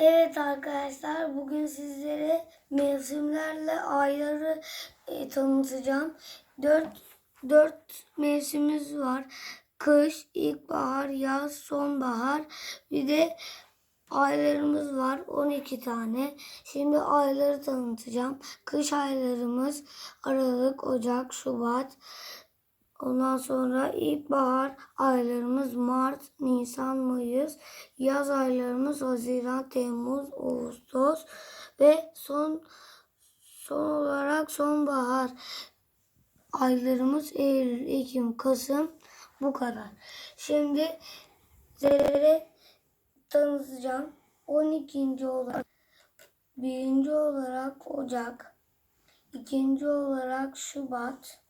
Evet arkadaşlar bugün sizlere mevsimlerle ayları e, tanıtacağım. Dört, dört mevsimimiz var. Kış, ilkbahar, yaz, sonbahar. Bir de aylarımız var 12 tane. Şimdi ayları tanıtacağım. Kış aylarımız Aralık, Ocak, Şubat. Ondan sonra ilkbahar aylarımız Mart, Nisan, Mayıs. Yaz aylarımız Haziran, Temmuz, Ağustos. Ve son son olarak sonbahar aylarımız Eylül, Ekim, Kasım. Bu kadar. Şimdi sizlere tanıtacağım. 12. olarak birinci olarak Ocak, ikinci olarak Şubat,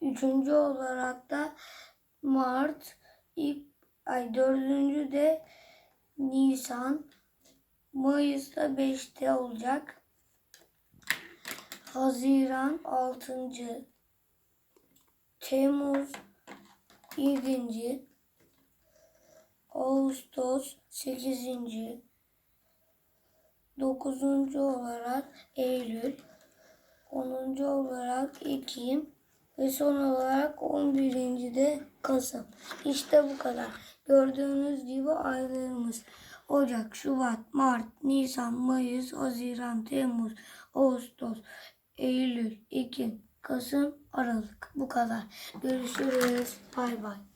üçüncü olarak da Mart, ilk ay dördüncü de Nisan, Mayıs'ta beşte olacak. Haziran altıncı, Temmuz yedinci, Ağustos sekizinci, dokuzuncu olarak Eylül, onuncu olarak Ekim, ve son olarak 11. de Kasım. İşte bu kadar. Gördüğünüz gibi aylarımız Ocak, Şubat, Mart, Nisan, Mayıs, Haziran, Temmuz, Ağustos, Eylül, Ekim, Kasım, Aralık. Bu kadar. Görüşürüz. Bay bay.